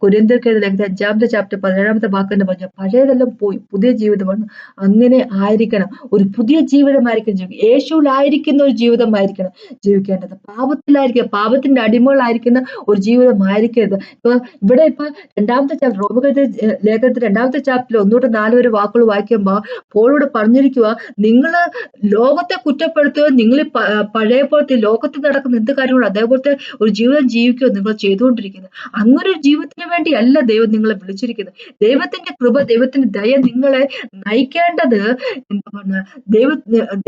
കുര്യന്തർക്കെതിരെ അഞ്ചാമത്തെ ചാപ്റ്റർ പതിനേഴാമത്തെ ഭാഗം തന്നെ പറഞ്ഞു പഴയതെല്ലാം പോയി. പുതിയ ജീവിതമാണ്. അങ്ങനെ ആയിരിക്കണം. ഒരു പുതിയ ജീവിതമായിരിക്കണം. ജീവിക്കും യേശുവിലായിരിക്കുന്ന ഒരു ജീവിതമായിരിക്കണം ജീവിക്കേണ്ടത്. പാപത്തിലായിരിക്കുക പാപത്തിന്റെ അടിമകളായിരിക്കുന്ന ഒരു ജീവിതമായിരിക്കരുത്. ഇപ്പൊ ഇവിടെ ഇപ്പൊ രണ്ടാമത്തെ ചാപ്റ്റർ റോമകത്തെ ലേഖനത്തിൽ രണ്ടാമത്തെ ചാപ്റ്ററിൽ ഒന്നുകൂടെ വരെ വാക്കുകൾ വായിക്കുമ്പോൾ പോളിവിടെ പറഞ്ഞിരിക്കുക നിങ്ങൾ ലോകത്തെ കുറ്റപ്പെടുത്തുക നിങ്ങൾ പഴയ പോലത്തെ ലോകത്ത് നടക്കുന്ന എന്ത് കാര്യങ്ങളും അതേപോലത്തെ ഒരു ജീവിതം ജീവിക്കുക നിങ്ങൾ ചെയ്തുകൊണ്ടിരിക്കുന്നത്. അങ്ങനെ ഒരു ജീവിതത്തിന് വേണ്ടിയല്ല ദൈവം നിങ്ങളെ വിളിച്ചിരിക്കുന്നത് ദൈവത്തിന്റെ കൃപ ദൈവത്തിന്റെ ദയ നിങ്ങളെ നയിക്കേണ്ടത് എന്താണ് ദൈവ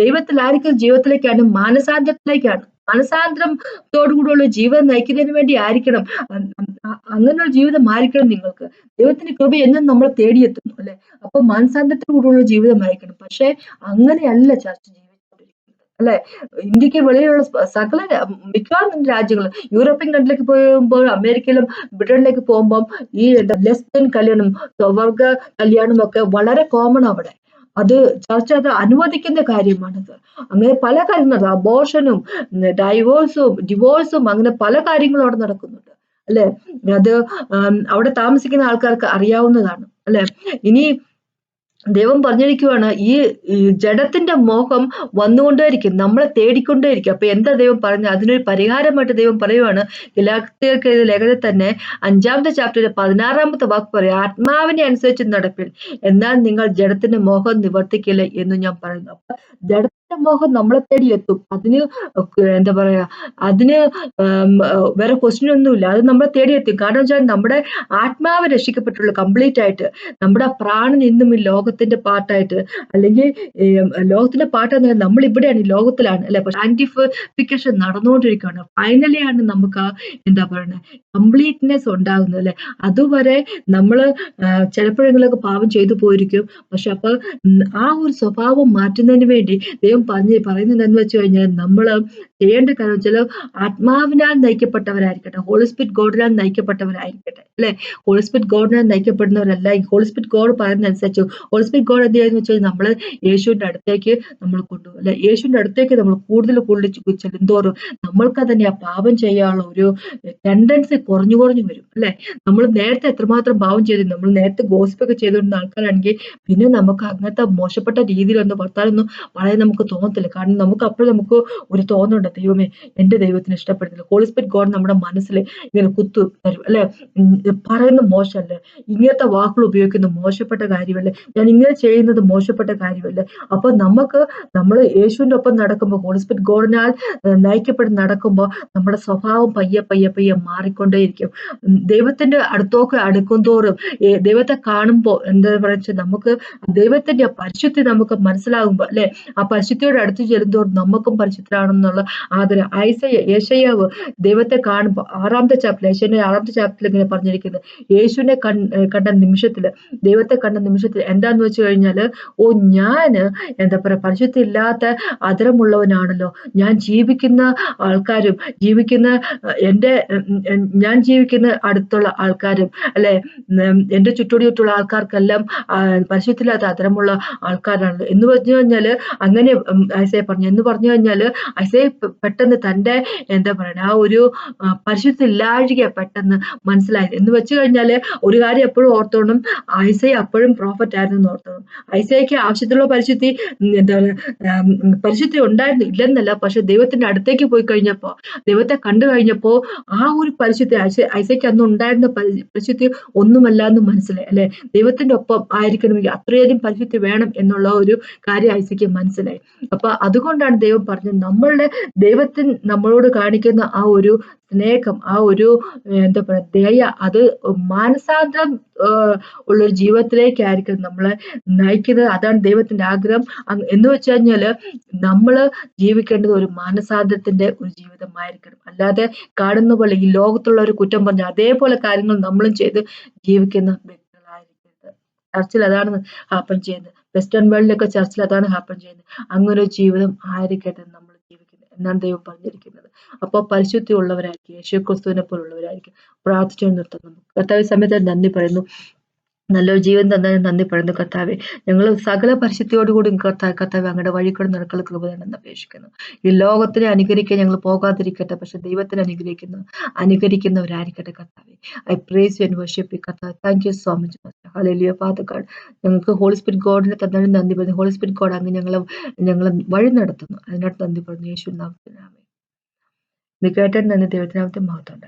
ദൈവത്തിലായിരിക്കും ജീവിതത്തിലേക്കാണ് മാനസാന്തരത്തിലേക്കാണ്. മനസാന്തരത്തോടുകൂടിയുള്ള ജീവിതം നയിക്കുന്നതിന് വേണ്ടി ആയിരിക്കണം. അങ്ങനെയുള്ള ജീവിതം ആയിരിക്കണം നിങ്ങൾക്ക്. ദൈവത്തിന്റെ കൃപ എന്നും നമ്മൾ തേടിയെത്തുന്നു അല്ലെ? അപ്പൊ മാനസാന്തരത്തോടുകൂടിയുള്ള ജീവിതമായിരിക്കണം പക്ഷെ അങ്ങനെയല്ല ചർച്ച അല്ലെ? ഇന്ത്യയ്ക്ക് വെളിയിലുള്ള സകല മിക്കവാറും രാജ്യങ്ങൾ യൂറോപ്യൻ കൺട്രിയിലേക്ക് പോകുമ്പോൾ അമേരിക്കയിലും ബ്രിട്ടനിലേക്ക് പോകുമ്പോൾ ഈ ലെസ്ബിയൻ കല്യാണം സ്വർഗ കല്യാണം ഒക്കെ വളരെ കോമൺ അവിടെ. അത് ചർച്ച അത് അനുവദിക്കുന്ന കാര്യമാണത്. അങ്ങനെ പല കാര്യങ്ങളും അബോർഷനും ഡൈവോഴ്സും ഡിവോഴ്സും അങ്ങനെ പല കാര്യങ്ങളും അവിടെ നടക്കുന്നുണ്ട്. അല്ലെ? അത് അവിടെ താമസിക്കുന്ന ആൾക്കാർക്ക് അറിയാവുന്നതാണ്. അല്ലെ? ഇനി ദൈവം പറഞ്ഞിരിക്കുവാണ് ഈ ജഡത്തിന്റെ മോഹം വന്നുകൊണ്ടേയിരിക്കും നമ്മളെ തേടിക്കൊണ്ടേയിരിക്കും. അപ്പൊ എന്താ ദൈവം പറഞ്ഞ അതിനൊരു പരിഹാരമായിട്ട് ദൈവം പറയുവാണ് ഗലാക്തികൾക്ക് ലേഖനത്തിൽ തന്നെ അഞ്ചാമത്തെ ചാപ്റ്ററിലെ പതിനാറാമത്തെ വാക്ക് പറയാം ആത്മാവിനെ അനുസരിച്ച് നടപ്പിൽ എന്നാൽ നിങ്ങൾ ജഡത്തിന്റെ മോഹം നിവർത്തിക്കില്ല എന്ന് ഞാൻ പറയുന്നു. അപ്പൊ ജഡ മോഹം നമ്മളെ തേടി എത്തും അതിന് എന്താ പറയാ അതിന് വേറെ ക്വസ്റ്റ്യൻ ഒന്നുമില്ല. അത് നമ്മളെ തേടി എത്തും കാരണം വെച്ചാൽ നമ്മുടെ ആത്മാവ് രക്ഷിക്കപ്പെട്ടുള്ളൂ കംപ്ലീറ്റ് ആയിട്ട്. നമ്മുടെ പ്രാണൻ ഇന്നും ഈ ലോകത്തിന്റെ പാട്ടായിട്ട്. അല്ലെങ്കിൽ ലോകത്തിന്റെ പാട്ട് നമ്മൾ ഇവിടെയാണ് ഈ ലോകത്തിലാണ്. അല്ലെ? സയന്റിഫിക്കേഷൻ നടന്നുകൊണ്ടിരിക്കുകയാണ്. ഫൈനലി ആണ് നമുക്ക് ആ എന്താ പറയുന്നത് കംപ്ലീറ്റ്നെസ് ഉണ്ടാകുന്നത്. അല്ലെ? അതുവരെ നമ്മൾ ചിലപ്പോഴെങ്കിലൊക്കെ പാപം ചെയ്തു പോയിരിക്കും. പക്ഷെ അപ്പൊ ആ ഒരു സ്വഭാവം മാറ്റുന്നതിന് വേണ്ടി ദൈവം പറഞ്ഞ് പറയുന്നത് എന്ന് വെച്ച് കഴിഞ്ഞാൽ നമ്മൾ ചെയ്യേണ്ട കാര്യം വെച്ചാൽ ആത്മാവിനാൽ നയിക്കപ്പെട്ടവരായിരിക്കട്ടെ. ഹോളിസ്പിറ്റ് ഗോഡിനാൽ നയിക്കപ്പെട്ടവരായിരിക്കട്ടെ. അല്ലെ? ഹോളിസ്പിറ്റ് ഗോഡിനാൽ നയിക്കപ്പെടുന്നവരല്ല. ഹോളിസ്പിറ്റ് ഗോഡ് പറയുന്നതനുസരിച്ച് ഹോളിസ്പിറ്റ് ഗോഡ് എന്ത് ചെയ്യാന്ന് വെച്ചാൽ നമ്മൾ യേശുവിന്റെ അടുത്തേക്ക് നമ്മൾ കൊണ്ടുപോകും. അല്ലെ? യേശുവിന്റെ അടുത്തേക്ക് നമ്മൾ കൂടുതൽ കൂടുതൽ ചെല്ലുന്തോറും നമ്മൾക്ക് തന്നെ ആ പാപം ചെയ്യാനുള്ള ഒരു ടെൻഡൻസി കുറഞ്ഞു കുറഞ്ഞു വരും. അല്ലെ? നമ്മൾ നേരത്തെ എത്രമാത്രം പാവം ചെയ്തു നമ്മൾ നേരത്തെ ഗോസിപ്പൊക്കെ ചെയ്തുകൊണ്ടിരുന്ന ആൾക്കാരാണെങ്കിൽ പിന്നെ നമുക്ക് അങ്ങനത്തെ മോശപ്പെട്ട രീതിയിലൊന്നും വർത്താനൊന്നും വളരെ നമുക്ക് തോന്നത്തില്ല. കാരണം നമുക്ക് അപ്പോൾ നമുക്ക് ഒരു തോന്നുന്നുണ്ട് ദൈവമേ എന്റെ ദൈവത്തിന് ഇഷ്ടപ്പെടുന്നില്ല. ഹോളിസ്പിറ്റ് ഗോഡ് നമ്മുടെ മനസ്സിൽ ഇങ്ങനെ കുത്തു തരും അല്ലെ? പറയുന്ന മോശമല്ലേ. ഇങ്ങനത്തെ വാക്കുകൾ ഉപയോഗിക്കുന്ന മോശപ്പെട്ട കാര്യമല്ലേ? ഞാൻ ഇങ്ങനെ ചെയ്യുന്നത് മോശപ്പെട്ട കാര്യമല്ലേ? അപ്പൊ നമുക്ക് നമ്മൾ യേശുവിന്റെ ഒപ്പം നടക്കുമ്പോൾ ഹോളിസ്പിറ്റ് ഗോഡിനാൽ നയിക്കപ്പെട്ട് നടക്കുമ്പോൾ നമ്മുടെ സ്വഭാവം പയ്യെ പയ്യെ പയ്യെ മാറിക്കൊണ്ടേയിരിക്കും. ദൈവത്തിന്റെ അടുത്തൊക്കെ അടുക്കും തോറും ദൈവത്തെ കാണുമ്പോൾ എന്താ പറയുക നമുക്ക് ദൈവത്തിന്റെ പരിശുദ്ധി നമുക്ക് മനസ്സിലാകുമ്പോൾ അല്ലെ? ആ പരിശുദ്ധിയോട് അടുത്ത് ചെല്ലുന്നതോട് നമുക്കും പരിശുദ്ധരാണെന്നുള്ള ആദരം. ഐസയ യേശയ്യാവ് ദൈവത്തെ കാണുമ്പോൾ ആറാമത്തെ ചാപ്റ്റർ യേശുവിന്റെ ആറാമത്തെ ചാപ്റ്ററിൽ ഇങ്ങനെ പറഞ്ഞിരിക്കുന്നത് യേശുവിനെ കണ്ട നിമിഷത്തിൽ ദൈവത്തെ കണ്ട നിമിഷത്തിൽ എന്താന്ന് വെച്ച് കഴിഞ്ഞാൽ ഓ ഞാൻ എന്താ പറയുക പരിശുദ്ധി ഇല്ലാത്ത അതരമുള്ളവനാണല്ലോ ഞാൻ ജീവിക്കുന്ന ആൾക്കാരും ജീവിക്കുന്ന എന്റെ ഞാൻ ജീവിക്കുന്ന അടുത്തുള്ള ആൾക്കാരും അല്ലെ? എന്റെ ചുറ്റുള്ള ആൾക്കാർക്കെല്ലാം പരിശുദ്ധിയില്ലാത്ത അതരമുള്ള ആൾക്കാരാണല്ലോ. എന്ന് പറഞ്ഞു കഴിഞ്ഞാൽ അങ്ങനെ ഐസയെ പറഞ്ഞു. എന്ന് പറഞ്ഞു കഴിഞ്ഞാൽ ഐസയെ പെട്ടെന്ന് തന്റെ എന്താ പറയുക ആ ഒരു പരിശുദ്ധ ഇല്ലാഴിക പെട്ടെന്ന് മനസ്സിലായത്. എന്ന് വെച്ച് കഴിഞ്ഞാൽ ഒരു കാര്യം എപ്പോഴും ഓർത്തോണം ഐസയ അപ്പോഴും പ്രോഫറ്റ് ആയിരുന്നു എന്ന് ഓർത്തോണം. ഐസയ്ക്ക് ആവശ്യത്തിലുള്ള പരിശുദ്ധി എന്താ പറയുക പരിശുദ്ധി ഉണ്ടായിരുന്നു ഇല്ലെന്നല്ല പക്ഷെ ദൈവത്തിന്റെ അടുത്തേക്ക് പോയി കഴിഞ്ഞപ്പോൾ ദൈവത്തെ കണ്ടു കഴിഞ്ഞപ്പോൾ ആ ഒരു പരിശുദ്ധി ഐസയ്ക്ക് അന്ന് ഉണ്ടായിരുന്ന പരിശുദ്ധി ഒന്നുമല്ല എന്ന് മനസ്സിലായി അല്ലെ? ദൈവത്തിന്റെ ഒപ്പം ആയിരിക്കണമെങ്കിൽ അത്രയധികം പരിശുദ്ധി വേണം എന്നുള്ള ഒരു കാര്യം ഐസയ്ക്ക് മനസ്സിലായി. അപ്പൊ അതുകൊണ്ടാണ് ദൈവം പറഞ്ഞത് നമ്മളുടെ ദൈവത്തിന് നമ്മളോട് കാണിക്കുന്ന ആ ഒരു സ്നേഹം ആ ഒരു എന്താ പറയുക ദയ അത് മാനസാന്തരം ഉള്ളൊരു ജീവിതത്തിലേക്കായിരിക്കും നമ്മളെ നയിക്കുന്നത്. അതാണ് ദൈവത്തിന്റെ ആഗ്രഹം. എന്ന് വെച്ച് കഴിഞ്ഞാൽ നമ്മൾ ജീവിക്കേണ്ടത് ഒരു മാനസാന്തരത്തിന്റെ ഒരു ജീവിതമായിരിക്കണം. അല്ലാതെ കാണുന്ന പോലെ ഈ ലോകത്തുള്ള ഒരു കുറ്റം പറഞ്ഞ അതേപോലെ കാര്യങ്ങൾ നമ്മളും ചെയ്ത് ജീവിക്കുന്ന വ്യക്തികളായിരിക്കരുത്. ചർച്ചിൽ അതാണ് ഹാപ്പൻ ചെയ്യുന്നത്. വെസ്റ്റേൺ വേൾഡിലൊക്കെ ചർച്ചിൽ അതാണ് ഹാപ്പൻ ചെയ്യുന്നത്. അങ്ങനെ ഒരു ജീവിതം ആയിരിക്കട്ടെ നമ്മൾ ജീവിക്കുന്നത്. എന്നാണ് ദൈവം പറഞ്ഞിരിക്കുന്നത്. അപ്പോൾ പരിശുദ്ധി ഉള്ളവരായിരിക്കും യേശു ക്രിസ്തുവിനെ പോലുള്ളവരായിരിക്കും പ്രാർത്ഥിച്ചു നിർത്തുന്നു കർത്താവ് സമയത്ത് നന്ദി പറയുന്നു. നല്ലൊരു ജീവൻ തന്നതിന് നന്ദി പറയുന്നു കർത്താവെ. ഞങ്ങൾ സകല പരിശുദ്ധിയോടുകൂടി കർത്താവ് കർത്താവ് അങ്ങയുടെ വഴിക്കൂടെ നടക്കൽ കൃപ തന്നെ അപേക്ഷിക്കുന്നു. ഈ ലോകത്തിനെ അനുകരിക്കാൻ ഞങ്ങൾ പോകാതിരിക്കട്ടെ പക്ഷെ ദൈവത്തിന് അനുഗ്രഹിക്കുന്നു. അനുകരിക്കുന്നവരായിരിക്കട്ടെ കർത്താവെ. ഐ പ്രേസ് യു വർഷിപ്പ് കർത്താവ്. താങ്ക് യു സോ മച്ച് ഹലിയ ഫാദർ ഞങ്ങൾക്ക് ഹോളി സ്പിരിറ്റ് ഗോഡിനെ തന്നതിന് നന്ദി പറഞ്ഞു ഹോളി സ്പിരിറ്റ് ഗോഡ് അങ്ങ് ഞങ്ങളെ ഞങ്ങളെ വഴി നടത്തുന്നു. അതിനോട് നന്ദി പറഞ്ഞു യേശു നാമത്തിനാമേ. കേട്ടിട്ട് നന്ദി. ദൈവത്തിനാമത്തെ മഹത്വം